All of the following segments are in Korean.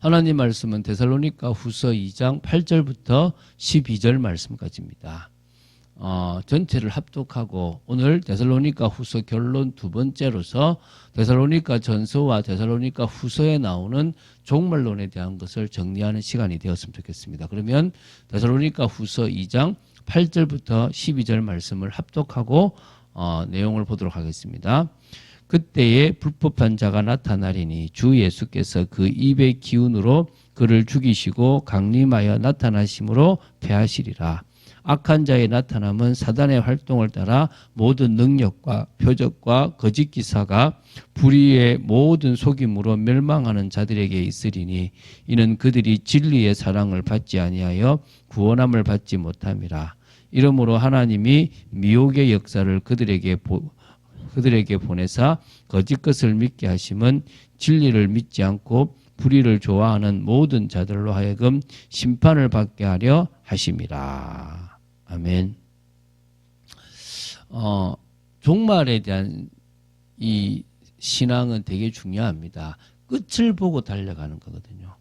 하나님 말씀은 데살로니가 후서 2장 8절부터 12절 말씀까지입니다. 어, 전체를 합독하고 오늘 데살로니가 후서 결론 두 번째로서 데살로니가 전서와 데살로니가 후서에 나오는 종말론에 대한 것을 정리하는 시간이 되었으면 좋겠습니다. 그러면 데살로니가 후서 2장 8절부터 12절 말씀을 합독하고 어, 내용을 보도록 하겠습니다. 그때에 불법한 자가 나타나리니 주 예수께서 그 입의 기운으로 그를 죽이시고 강림하여 나타나심으로 패하시리라. 악한 자의 나타남은 사단의 활동을 따라 모든 능력과 표적과 거짓 기사가 불의의 모든 속임으로 멸망하는 자들에게 있으리니 이는 그들이 진리의 사랑을 받지 아니하여 구원함을 받지 못함이라. 이러므로 하나님이 미혹의 역사를 그들에게 보, 그들에게 보내사 거짓 것을 믿게 하심은 진리를 믿지 않고 불의를 좋아하는 모든 자들로 하여금 심판을 받게 하려 하심이라. 아멘. 어, 종말에 대한 이 신앙은 되게 중요합니다. 끝을 보고 달려가는 거거든요.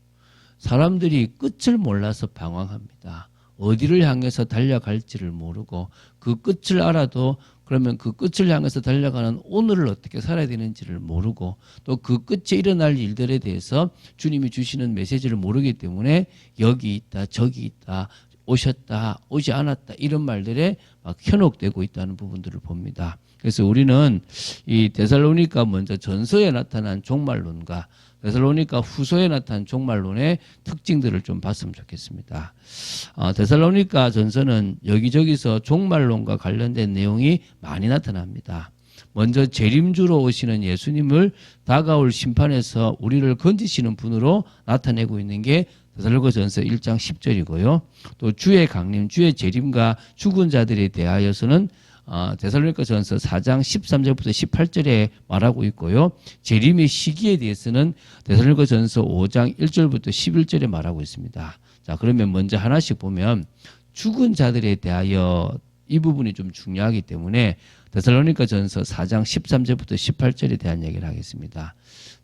사람들이 끝을 몰라서 방황합니다. 어디를 향해서 달려갈지를 모르고 그 끝을 알아도 그러면 그 끝을 향해서 달려가는 오늘을 어떻게 살아야 되는지를 모르고 또 그 끝에 일어날 일들에 대해서 주님이 주시는 메시지를 모르기 때문에 여기 있다 저기 있다 오셨다 오지 않았다 이런 말들에 막 현혹되고 있다는 부분들을 봅니다. 그래서 우리는 이 데살로니가 먼저 전서에 나타난 종말론과 데살로니가 후서에 나타난 종말론의 특징들을 좀 봤으면 좋겠습니다. 어, 데살로니가 전서는 여기저기서 종말론과 관련된 내용이 많이 나타납니다. 먼저 재림주로 오시는 예수님을 다가올 심판에서 우리를 건지시는 분으로 나타내고 있는 게 데살로니가전서 1장 10절이고요. 또 주의 강림, 주의 재림과 죽은 자들에 대하여서는 어, 데살로니가전서 4장 13절부터 18절에 말하고 있고요. 재림의 시기에 대해서는 데살로니가전서 5장 1절부터 11절에 말하고 있습니다. 자, 그러면 먼저 하나씩 보면 죽은 자들에 대하여 이 부분이 좀 중요하기 때문에 데살로니가 전서 4장 13절부터 18절에 대한 얘기를 하겠습니다.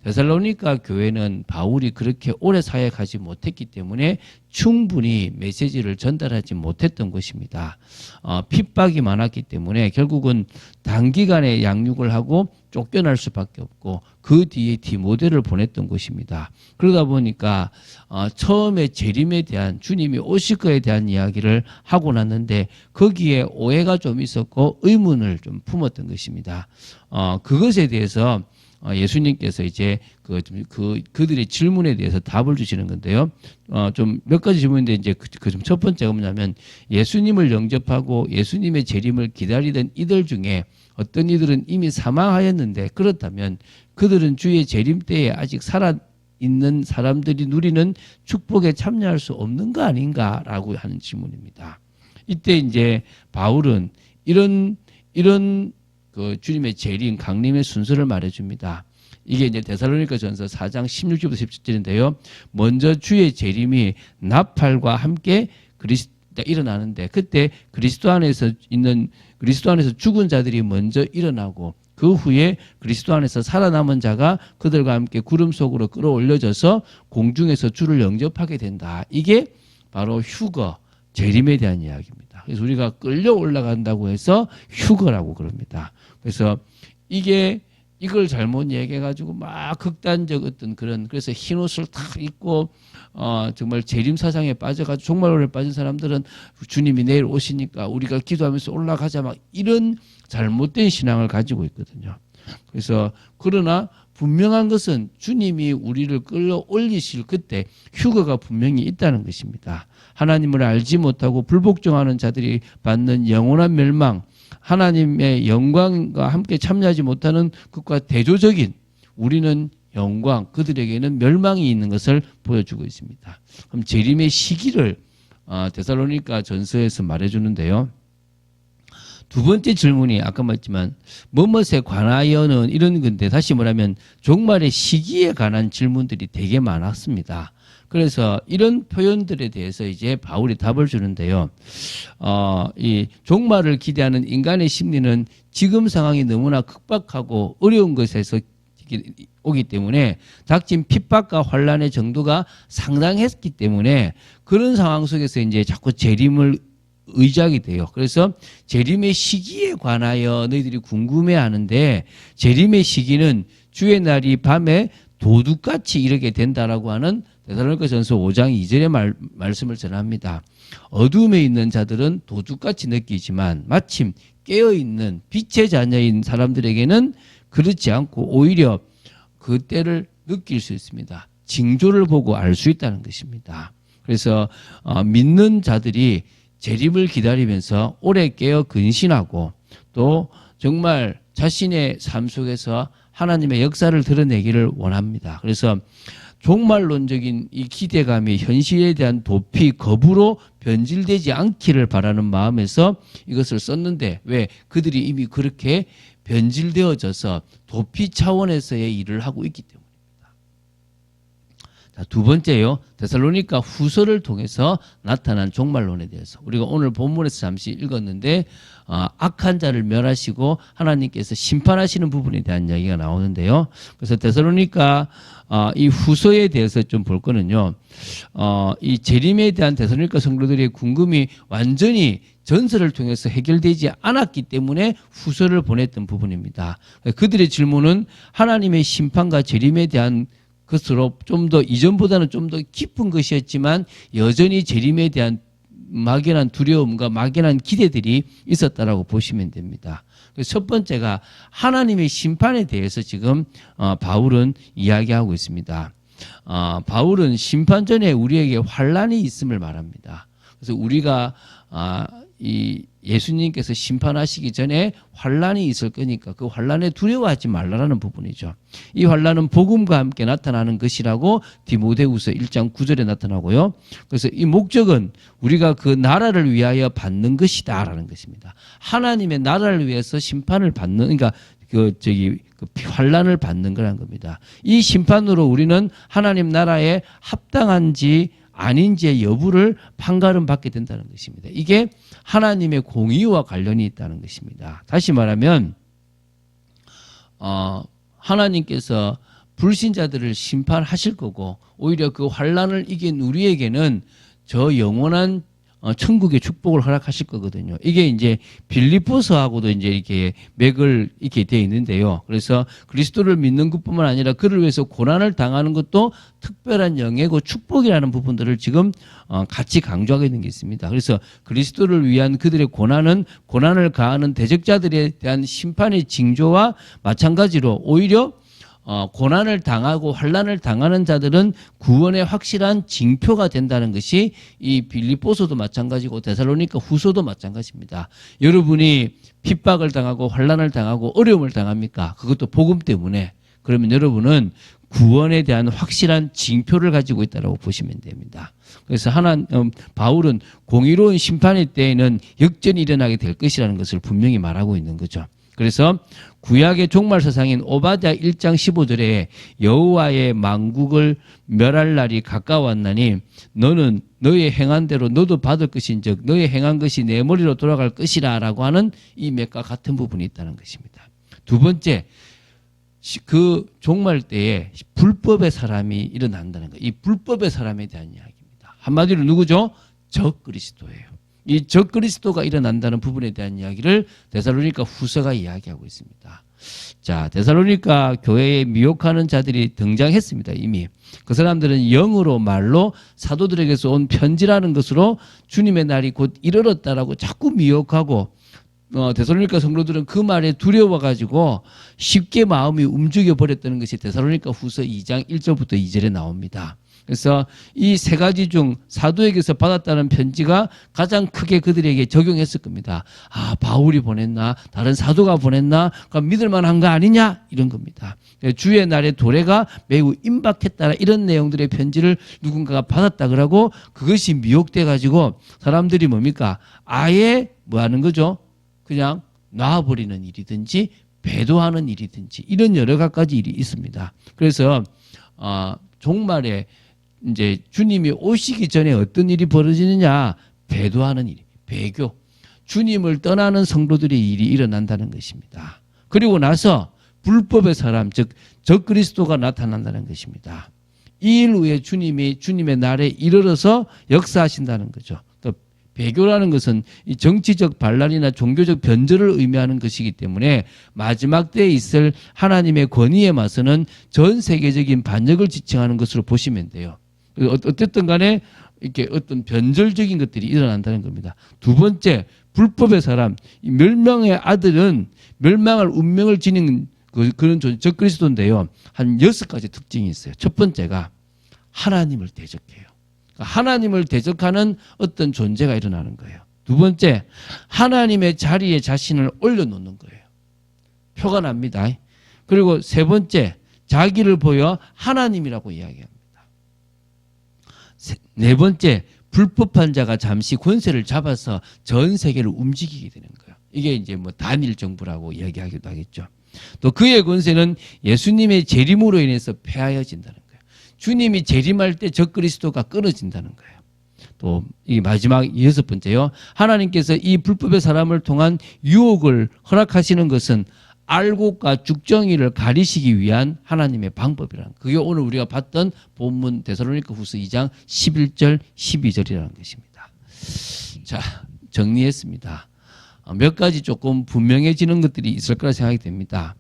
데살로니가 교회는 바울이 그렇게 오래 사역하지 못했기 때문에 충분히 메시지를 전달하지 못했던 것입니다. 어, 핍박이 많았기 때문에 결국은 단기간에 양육을 하고 쫓겨날 수밖에 없고 그 뒤에 디모데를 보냈던 것입니다. 그러다 보니까 어, 처음에 재림에 대한 주님이 오실 거에 대한 이야기를 하고 났는데 거기에 오해가 좀 있었고 의문을 좀 품었던 것입니다. 어, 그것에 대해서 어, 예수님께서 이제 그, 그, 그들의 질문에 대해서 답을 주시는 건데요. 어, 좀 몇 가지 질문인데 이제 그, 그첫 번째가 뭐냐면 예수님을 영접하고 예수님의 재림을 기다리던 이들 중에 어떤 이들은 이미 사망하였는데 그렇다면 그들은 주의 재림 때에 아직 살아 있는 사람들이 누리는 축복에 참여할 수 없는 거 아닌가라고 하는 질문입니다. 이때 이제 바울은 이런 이런 그 주님의 재림, 강림의 순서를 말해줍니다. 이게 이제 데살로니가 전서 4장 16절부터 17절인데요. 먼저 주의 재림이 나팔과 함께 그리스도 일어나는데 그때 그리스도 안에서 있는 그리스도 안에서 죽은 자들이 먼저 일어나고 그 후에 그리스도 안에서 살아남은 자가 그들과 함께 구름 속으로 끌어올려져서 공중에서 주를 영접하게 된다. 이게 바로 휴거, 재림에 대한 이야기입니다. 그래서 우리가 끌려 올라간다고 해서 휴거라고 그럽니다. 그래서 이게 이걸 잘못 얘기해가지고 막 극단적 어떤 그런 그래서 흰 옷을 탁 입고 어 정말 재림 사상에 빠져가지고 종말론에 빠진 사람들은 주님이 내일 오시니까 우리가 기도하면서 올라가자 막 이런 잘못된 신앙을 가지고 있거든요. 그래서 그러나 분명한 것은 주님이 우리를 끌어 올리실 그때 휴거가 분명히 있다는 것입니다. 하나님을 알지 못하고 불복종하는 자들이 받는 영원한 멸망, 하나님의 영광과 함께 참여하지 못하는 것과 대조적인 우리는 영광, 그들에게는 멸망이 있는 것을 보여주고 있습니다. 그럼 재림의 시기를 어, 데살로니가 전서에서 말해주는데요. 두 번째 질문이 아까 말했지만 뭐뭇에 관하여는 이런 건데 다시 말하면 종말의 시기에 관한 질문들이 되게 많았습니다. 그래서 이런 표현들에 대해서 이제 바울이 답을 주는데요. 어, 이 종말을 기대하는 인간의 심리는 지금 상황이 너무나 극박하고 어려운 것에서 오기 때문에 닥친 핍박과 환란의 정도가 상당했기 때문에 그런 상황 속에서 이제 자꾸 재림을 의지하게 돼요. 그래서 재림의 시기에 관하여 너희들이 궁금해하는데 재림의 시기는 주의 날이 밤에 도둑같이 이르게 된다라고 하는 데살로니가 전서 5장 2절의 말, 말씀을 전합니다. 어둠에 있는 자들은 도둑같이 느끼지만 마침 깨어 있는 빛의 자녀인 사람들에게는 그렇지 않고 오히려 그 때를 느낄 수 있습니다. 징조를 보고 알 수 있다는 것입니다. 그래서 어, 믿는 자들이 재림을 기다리면서 오래 깨어 근신하고 또 정말 자신의 삶 속에서 하나님의 역사를 드러내기를 원합니다. 그래서 종말론적인 이 기대감이 현실에 대한 도피, 거부로 변질되지 않기를 바라는 마음에서 이것을 썼는데 왜 그들이 이미 그렇게 변질되어져서 도피 차원에서의 일을 하고 있기 때문입니다. 자, 두 번째요. 데살로니가 후서를 통해서 나타난 종말론에 대해서 우리가 오늘 본문에서 잠시 읽었는데 어, 악한 자를 멸하시고 하나님께서 심판하시는 부분에 대한 이야기가 나오는데요. 그래서 데살로니가 어, 이 후서에 대해서 좀 볼 거는요. 어, 이 재림에 대한 데살로니가 성도들의 궁금이 완전히 전설을 통해서 해결되지 않았기 때문에 후서를 보냈던 부분입니다. 그들의 질문은 하나님의 심판과 재림에 대한 것으로 좀 더 이전보다는 좀 더 깊은 것이었지만 여전히 재림에 대한 막연한 두려움과 막연한 기대들이 있었다라고 보시면 됩니다. 첫 번째가 하나님의 심판에 대해서 지금 어, 바울은 이야기하고 있습니다. 어, 바울은 심판 전에 우리에게 환란이 있음을 말합니다. 그래서 우리가 아, 이 예수님께서 심판하시기 전에 환란이 있을 거니까 그 환란에 두려워하지 말라라는 부분이죠. 이 환란은 복음과 함께 나타나는 것이라고 디모데후서 1장 9절에 나타나고요. 그래서 이 목적은 우리가 그 나라를 위하여 받는 것이다라는 것입니다. 하나님의 나라를 위해서 심판을 받는 그러니까 그 저기 그 환란을 받는 거란 겁니다. 이 심판으로 우리는 하나님 나라에 합당한지 아닌지의 여부를 판가름 받게 된다는 것입니다. 이게 하나님의 공의와 관련이 있다는 것입니다. 다시 말하면 어, 하나님께서 불신자들을 심판하실 거고 오히려 그 환란을 이긴 우리에게는 저 영원한 어, 천국의 축복을 허락하실 거거든요. 이게 이제 빌리포스하고도 이제 이렇게 맥을 이렇게 되어 있는데요. 그래서 그리스도를 믿는 것뿐만 아니라 그를 위해서 고난을 당하는 것도 특별한 영예고 축복이라는 부분들을 지금 어, 같이 강조하고 있는 게 있습니다. 그래서 그리스도를 위한 그들의 고난은 고난을 가하는 대적자들에 대한 심판의 징조와 마찬가지로 오히려 어, 고난을 당하고 환란을 당하는 자들은 구원의 확실한 징표가 된다는 것이 이 빌립보서도 마찬가지고 데살로니가 후서도 마찬가지입니다. 여러분이 핍박을 당하고 환란을 당하고 어려움을 당합니까? 그것도 복음 때문에. 그러면 여러분은 구원에 대한 확실한 징표를 가지고 있다고 보시면 됩니다. 그래서 하나 음, 바울은 공의로운 심판의 때에는 역전이 일어나게 될 것이라는 것을 분명히 말하고 있는 거죠. 그래서 구약의 종말 서상인 오바댜 1장 15절에 여호와의 망국을 멸할 날이 가까웠나니 너는 너의 행한 대로 너도 받을 것인즉 너의 행한 것이 내 머리로 돌아갈 것이라라고 하는 이 맥과 같은 부분이 있다는 것입니다. 두 번째 그 종말 때에 불법의 사람이 일어난다는 거. 이 불법의 사람에 대한 이야기입니다. 한마디로 누구죠? 적 그리스도예요. 이 적그리스도가 일어난다는 부분에 대한 이야기를 데살로니가 후서가 이야기하고 있습니다. 자, 데살로니가 교회에 미혹하는 자들이 등장했습니다. 이미. 그 사람들은 영으로 말로 사도들에게서 온 편지라는 것으로 주님의 날이 곧 이르렀다라고 자꾸 미혹하고 어, 데살로니가 성도들은 그 말에 두려워 가지고 쉽게 마음이 움직여 버렸다는 것이 데살로니가 후서 2장 1절부터 2절에 나옵니다. 그래서 이 세 가지 중 사도에게서 받았다는 편지가 가장 크게 그들에게 적용했을 겁니다. 아, 바울이 보냈나? 다른 사도가 보냈나? 그럼 믿을 만한 거 아니냐? 이런 겁니다. 주의 날의 도래가 매우 임박했다. 이런 내용들의 편지를 누군가가 받았다 그러고 그것이 미혹돼 가지고 사람들이 뭡니까? 아예 뭐 하는 거죠? 그냥 놔버리는 일이든지 배도하는 일이든지 이런 여러 가지 일이 있습니다. 그래서 어, 종말에 이제 주님이 오시기 전에 어떤 일이 벌어지느냐? 배도하는 일, 배교. 주님을 떠나는 성도들의 일이 일어난다는 것입니다. 그리고 나서 불법의 사람 즉 적그리스도가 나타난다는 것입니다. 이 일 후에 주님이 주님의 날에 이르러서 역사하신다는 거죠. 또 배교라는 것은 이 정치적 반란이나 종교적 변절을 의미하는 것이기 때문에 마지막 때에 있을 하나님의 권위에 맞서는 전 세계적인 반역을 지칭하는 것으로 보시면 돼요. 어- 어쨌든 간에 이렇게 어떤 변절적인 것들이 일어난다는 겁니다. 두 번째, 불법의 사람, 이 멸망의 아들은 멸망할 운명을 지닌 그, 그런 존, 적그리스도인데요. 한 여섯 가지 특징이 있어요. 첫 번째가 하나님을 대적해요. 그러니까 하나님을 대적하는 어떤 존재가 일어나는 거예요. 두 번째, 하나님의 자리에 자신을 올려놓는 거예요. 표가 납니다. 그리고 세 번째, 자기를 보여 하나님이라고 이야기합니다. 세- 네 번째, 불법한 자가 잠시 권세를 잡아서 전 세계를 움직이게 되는 거예요. 이게 이제 뭐 단일 정부라고 이야기하기도 하겠죠. 또 그의 권세는 예수님의 재림으로 인해서 폐하여진다는 거예요. 주님이 재림할 때 적그리스도가 끊어진다는 거예요. 또 이 마지막 여섯 번째요. 하나님께서 이 불법의 사람을 통한 유혹을 허락하시는 것은 알곡과 죽정이를 가리시기 위한 하나님의 방법이라는 그게 오늘 우리가 봤던 본문 데살로니가 후서 2장 11절 12절이라는 것입니다. 자, 정리했습니다. 어, 몇 가지 조금 분명해지는 것들이 있을 거라 생각이 됩니다.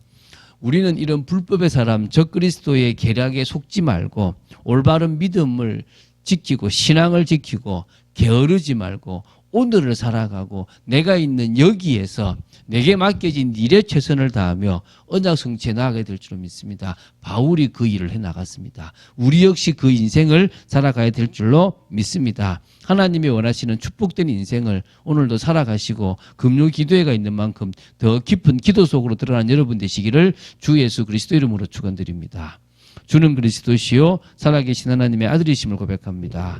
우리는 이런 불법의 사람, 적 그리스도의 계략에 속지 말고 올바른 믿음을 지키고 신앙을 지키고 게으르지 말고 오늘을 살아가고 내가 있는 여기에서 내게 맡겨진 일에 최선을 다하며 언약 성취해 나가게 될 줄로 믿습니다. 바울이 그 일을 해 나갔습니다. 우리 역시 그 인생을 살아가야 될 줄로 믿습니다. 하나님이 원하시는 축복된 인생을 오늘도 살아가시고 금요 기도회가 있는 만큼 더 깊은 기도 속으로 들어간 여러분 되시기를 주 예수 그리스도 이름으로 축원드립니다. 주는 그리스도시요 살아계신 하나님의 아들이심을 고백합니다.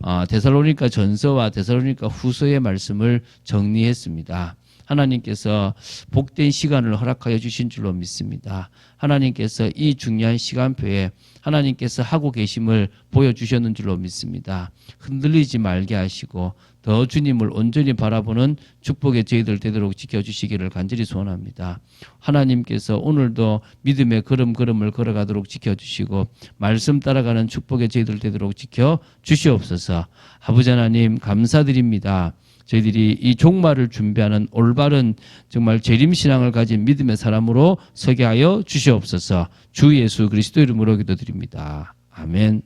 아, 데살로니가 전서와 데살로니가 후서의 말씀을 정리했습니다. 하나님께서 복된 시간을 허락하여 주신 줄로 믿습니다. 하나님께서 이 중요한 시간표에 하나님께서 하고 계심을 보여주셨는 줄로 믿습니다. 흔들리지 말게 하시고 더 주님을 온전히 바라보는 축복의 저희들 되도록 지켜주시기를 간절히 소원합니다. 하나님께서 오늘도 믿음의 걸음걸음을 걸어가도록 지켜주시고 말씀 따라가는 축복의 저희들 되도록 지켜주시옵소서 아버지 하나님 감사드립니다. 저희들이 이 종말을 준비하는 올바른 정말 재림 신앙을 가진 믿음의 사람으로 서게 하여 주시옵소서 주 예수 그리스도 이름으로 기도드립니다. 아멘.